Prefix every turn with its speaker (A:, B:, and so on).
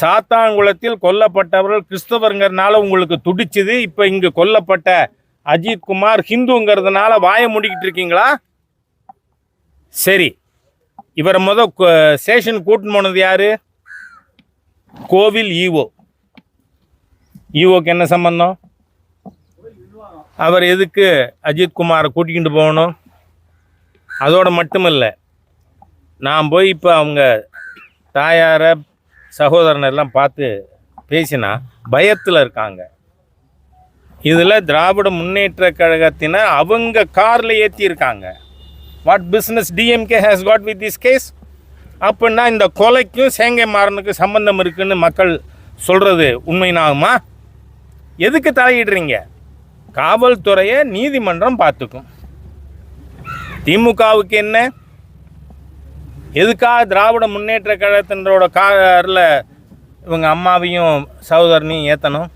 A: சாத்தாங்குளத்தில் கொல்லப்பட்டவர்கள் கிறிஸ்தவருங்கிறதுனால உங்களுக்கு துடிச்சுது. இப்போ இங்கே கொல்லப்பட்ட அஜித் குமார் ஹிந்துங்கிறதுனால வாயை மூடிக்கிட்டு இருக்கீங்களா? சரி. இவரை முத ஸ்டேஷன் கூட்டின்னு போனது யாரு? கோவில் ஈவோ. ஈவோக்கு என்ன சம்பந்தம்? அவர் எதுக்கு அஜித் குமாரை கூட்டிக்கிட்டு போகணும்? அதோடு மட்டுமில்லை. நான் போய் இப்போ அவங்க தாயாரை சகோதரனை எல்லாம் பார்த்து பேசினா பயத்தில் இருக்காங்க. இதில் திராவிட முன்னேற்ற கழகத்தினர் அவங்க காரில் ஏற்றியிருக்காங்க what business DMK has got with this case அப்படின்னா இந்த கொலைக்கும் சேங்கை மாறனுக்கு சம்பந்தம் இருக்குன்னு மக்கள் சொல்கிறது உண்மையினாகுமா எதுக்கு தலையிடுறீங்க? காவல்துறையை நீதிமன்றம் பார்த்துக்கும். திமுகவுக்கு என்ன? எதுக்காக திராவிட முன்னேற்ற கழகத்தினரோட காரில் இவங்க அம்மாவையும் சகோதரனையும் ஏற்றணும்